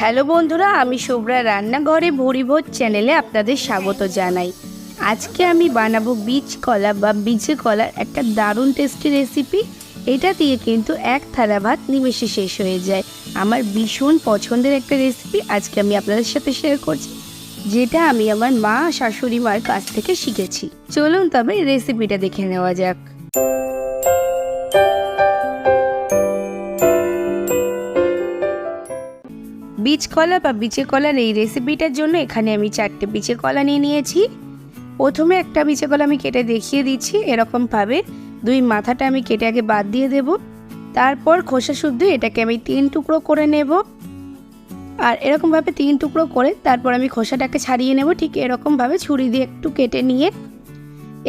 Hello বন্ধুরা, আমি শুভ্রা রান্নাঘরে ভরিভোজ চ্যানেলে আপনাদের স্বাগত জানাই। আজকে আমি বানাবো বীজ কলা বা বীজে কলার একটা দারুণ টেস্টি রেসিপি এটা দিয়ে কিন্তু এক থালা ভাত নিমেষে শেষ হয়ে যায়। আমার ভীষণ পছন্দের একটা রেসিপি আজকে আমি আপনাদের সাথে শেয়ার করছি, যেটা আমি আমার মা শাশুড়ি মার কাছ থেকে শিখেছি। চলুন তবে রেসিপিটা দেখে নেওয়া যাক। বীজ কলা বা বিচে কলার এই রেসিপিটার জন্য এখানে আমি চারটে বিচে কলা নিয়ে নিয়েছি। প্রথমে একটা বিচে কলা আমি কেটে দেখিয়ে দিচ্ছি, এরকমভাবে। দুই মাথাটা আমি কেটে আগে বাদ দিয়ে দেব। তারপর খোসা শুদ্ধ এটাকে আমি তিন টুকরো করে নেব। আর এরকমভাবে তিন টুকরো করে তারপর আমি খোসাটাকে ছাড়িয়ে নেব, ঠিক এরকমভাবে ছুরি দিয়ে একটু কেটে নিয়ে।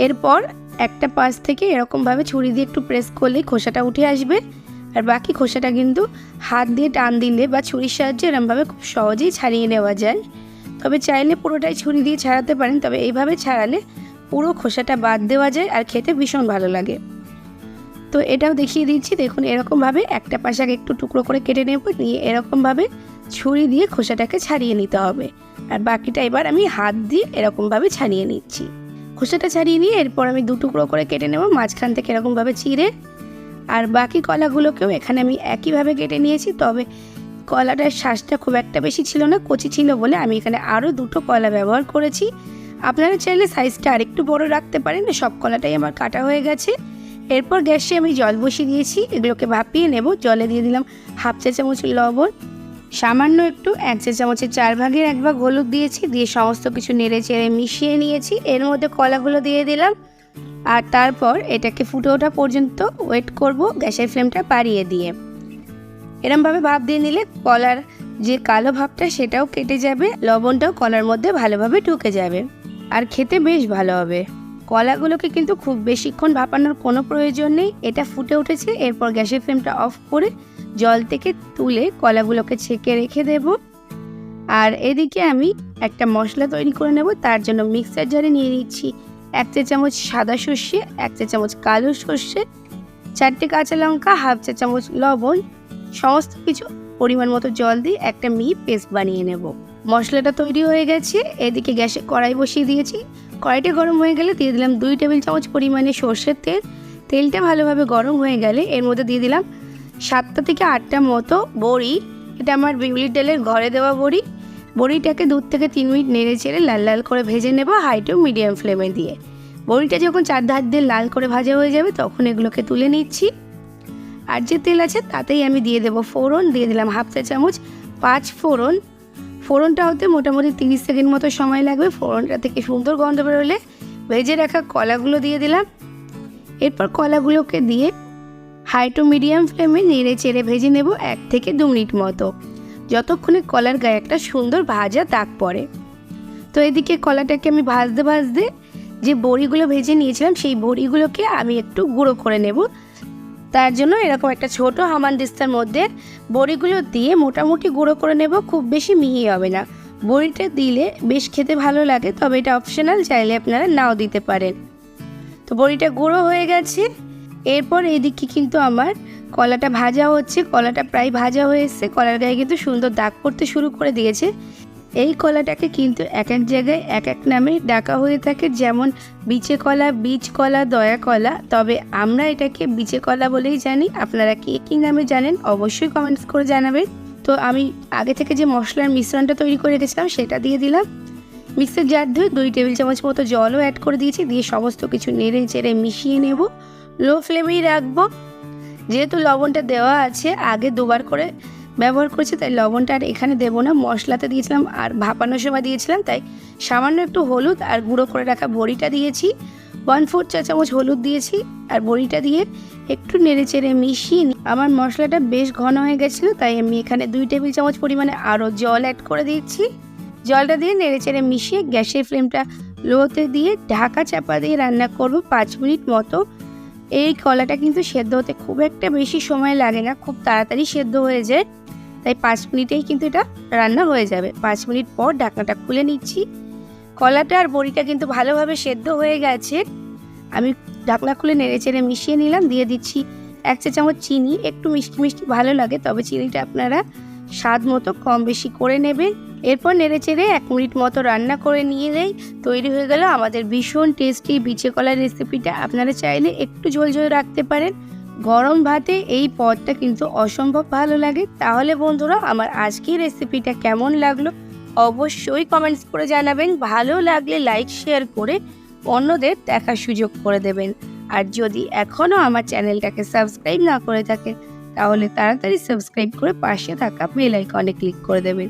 এরপর একটা পাশ থেকে এরকমভাবে ছুরি দিয়ে একটু প্রেস করলেই খোসাটা উঠে আসবে। আর বাকি খোসাটা কিন্তু হাত দিয়ে টান দিলে বা ছুরির সাহায্যে এরমভাবে খুব সহজেই ছাড়িয়ে নেওয়া যায়। তবে চাইলে পুরোটাই ছুরি দিয়ে ছাড়াতে পারেন, তবে এইভাবে ছাড়ালে পুরো খোসাটা বাদ দেওয়া যায় আর খেতে ভীষণ ভালো লাগে। তো এটাও দেখিয়ে দিচ্ছি, দেখুন এরকমভাবে একটা পাশাকে একটু টুকরো করে কেটে নেব, নিয়ে এরকমভাবে ছুরি দিয়ে খোসাটাকে ছাড়িয়ে নিতে হবে। আর বাকিটা এবার আমি হাত দিয়ে এরকমভাবে ছাড়িয়ে নিচ্ছি। খোসাটা ছাড়িয়ে নিয়ে এরপর আমি দু টুকরো করে কেটে নেব, মাঝখান থেকে এরকমভাবে চিড়ে আর বাকি কলাগুলোকেও এখানে আমি একইভাবে কেটে নিয়েছি, তবে কলাটার শ্বাসটা খুব একটা বেশি ছিল না, কচি ছিল বলে আমি এখানে আরও দুটো কলা ব্যবহার করেছি। আপনারা চাইলে সাইজটা আরেকটু বড় রাখতে পারেন, সব কলাটাই আমার কাটা হয়ে গেছে। এরপর গ্যাসে আমি জল বসিয়ে দিয়েছি, এগুলোকে ভাপিয়ে নেব, জলে দিয়ে দিলাম হাফ চা চামচ লবণ, সামান্য একটু এক চা চামচের চার ভাগের এক ভাগ হলুদ দিয়েছি, দিয়ে সমস্ত কিছু নেড়ে চেড়ে মিশিয়ে নিয়েছি, এর মধ্যে কলাগুলো দিয়ে দিলাম। আর তারপর এটাকে ফুটে ওঠা পর্যন্ত ওয়েট করব গ্যাসের ফ্লেমটা বাড়িয়ে দিয়ে। এরমভাবে ভাপ দিয়ে নিলে কলার যে কালো ভাবটা সেটাও কেটে যাবে, লবণটাও কলার মধ্যে ভালোভাবে ঢুকে যাবে। আর খেতে বেশ ভালো হবে। কলাগুলোকে কিন্তু খুব বেশিক্ষণ ভাপানোর কোনো প্রয়োজন নেই। এটা ফুটে উঠেছে, এরপর গ্যাসের ফ্লেমটা অফ করে জল থেকে তুলে কলাগুলোকে ছেঁকে রেখে দেব। আর এদিকে আমি একটা মশলা তৈরি করে নেব, তার জন্য মিক্সার জারে নিয়ে নিচ্ছি এক চা চামচ সাদা সর্ষে, এক চা চামচ কালো সর্ষে, চারটে কাঁচা লঙ্কা, হাফ চা চামচ লবণ, সমস্ত কিছু পরিমাণ মতো জল দিয়ে একটা মি পেস্ট বানিয়ে নেব। মশলাটা তৈরি হয়ে গেছে, এদিকে গ্যাসে কড়াই বসিয়ে দিয়েছি। কড়াইটা গরম হয়ে গেলে দিয়ে দিলাম দুই টেবিল চামচ পরিমাণে সর্ষের তেল। তেলটা ভালোভাবে গরম হয়ে গেলে এর মধ্যে দিয়ে দিলাম সাতটা থেকে আটটা মতো বড়ি। এটা আমার বিউলির ডালের ঘরে দেওয়া বড়ি। বড়িটাকে দু থেকে তিন মিনিট নেড়ে চেড়ে লাল লাল করে ভেজে নেব হাই টু মিডিয়াম ফ্লেমে দিয়ে। বড়িটা যখন চার ধার দিয়ে লাল করে ভাজা হয়ে যাবে, তখন এগুলোকে তুলে নিচ্ছি। আর যে তেল আছে, তাতেই আমি দিয়ে দেবো ফোড়ন। দিয়ে দিলাম হাফ চা চামচ পাঁচ ফোড়ন। ফোড়নটা হতে মোটামুটি তিরিশ সেকেন্ড মতো সময় লাগবে। ফোড়নটা থেকে সুন্দর গন্ধ বেরোলে ভেজে রাখা কলাগুলো দিয়ে দিলাম। এরপর কলাগুলোকে দিয়ে হাই টু মিডিয়াম ফ্লেমে নেড়ে চেড়ে ভেজে নেব এক থেকে দু মিনিট মতো। যতক্ষণে কলার গায়ে একটা সুন্দর ভাজা দাগ পড়ে। তো এদিকে কলাটাকে আমি ভাজতে ভাজতে যে বড়িগুলো ভেজে নিয়েছিলাম, সেই বড়িগুলোকে আমি একটু গুঁড়ো করে নেব। তার জন্য এরকম একটা ছোট হামানদিস্তার মধ্যে বড়িগুলো দিয়ে মোটামুটি গুঁড়ো করে নেব, খুব বেশি মিহি হবে না। বড়িটা দিলে বেশ খেতে ভালো লাগে, তবে এটা অপশনাল চাইলে আপনারা নাও দিতে পারেন। তো বড়িটা গুঁড়ো হয়ে গেছে। এরপর এদিকে কিন্তু আমার কলাটা ভাজা হচ্ছে, কলাটা প্রায় ভাজা হয়ে এসছে। কলার গায়ে কিন্তু সুন্দর দাগ পড়তে শুরু করে দিয়েছে। এই কলাটাকে কিন্তু এক এক জায়গায় এক এক নামে ডাকা হয়ে থাকে, যেমন বিচে কলা, বীজ কলা, দয়া কলা। তবে আমরা এটাকে বিচে কলা বলেই জানি। আপনারা কে কী নামে জানেন অবশ্যই কমেন্টস করে জানাবেন। তো আমি আগে থেকে যে মশলার মিশ্রণটা তৈরি করে রেখেছিলাম, সেটা দিয়ে দিলাম। মিক্সার জার ধুয়ে দুই টেবিল চামচ মতো জলও অ্যাড করে দিয়েছি। দিয়ে সমস্ত কিছু নেড়ে চেড়ে মিশিয়ে নেব। লো ফ্লেমেই রাখব। যেহেতু লবণটা দেওয়া আছে, আগে দুবার করে ব্যবহার করেছি, তাই লবণটা আর এখানে দেবো না। মশলাতে দিয়েছিলাম আর ভাপানোর সময় দিয়েছিলাম, তাই সামান্য একটু হলুদ আর গুঁড়ো করে রাখা বড়িটা দিয়েছি। ওয়ান ফোর চা চামচ হলুদ দিয়েছি আর বড়িটা দিয়ে একটু নেড়ে চেড়ে মিশিয়ে। আমার মশলাটা বেশ ঘন হয়ে গেছিল, তাই আমি এখানে দুই টেবিল চামচ পরিমাণে আরও জল অ্যাড করে দিচ্ছি জলটা দিয়ে নেড়ে চেড়ে মিশিয়ে গ্যাসের ফ্লেমটা লোতে দিয়ে ঢাকা চাপা দিয়ে রান্না করব পাঁচ মিনিট মতো। এই কলাটা কিন্তু সেদ্ধ হতে খুব একটা বেশি সময় লাগে না, খুব তাড়াতাড়ি সেদ্ধ হয়ে যায়। তাই পাঁচ মিনিটেই কিন্তু এটা রান্না হয়ে যাবে। পাঁচ মিনিট পর ঢাকনাটা খুলে নিচ্ছি। কলাটা আর বড়িটা কিন্তু ভালোভাবে সেদ্ধ হয়ে গেছে। আমি ঢাকনা খুলে নেড়ে চেড়ে মিশিয়ে নিলাম, দিয়ে দিচ্ছি এক চা চামচ চিনি। একটু মিষ্টি মিষ্টি ভালো লাগে, তবে চিনিটা আপনারা স্বাদ মতো কম বেশি করে নেবেন। এরপর নেড়ে চেড়ে এক মিনিট মতো রান্না করে নিয়ে নেই তৈরি হয়ে গেল আমাদের ভীষণ টেস্টি বিচে কলার রেসিপিটা আপনারা চাইলে একটু ঝোল ঝোল রাখতে পারেন। গরম ভাতে এই পদটা কিন্তু অসম্ভব ভালো লাগে। তাহলে বন্ধুরা, আমার আজকের রেসিপিটা কেমন লাগল? অবশ্যই কমেন্টস করে জানাবেন। ভালো লাগলে লাইক শেয়ার করে অন্যদের দেখার সুযোগ করে দেবেন। আর যদি এখনও আমার চ্যানেলটাকে সাবস্ক্রাইব না করে থাকে, তাহলে তাড়াতাড়ি সাবস্ক্রাইব করে পাশে থাকা বেল আইকনে ক্লিক করে দেবেন।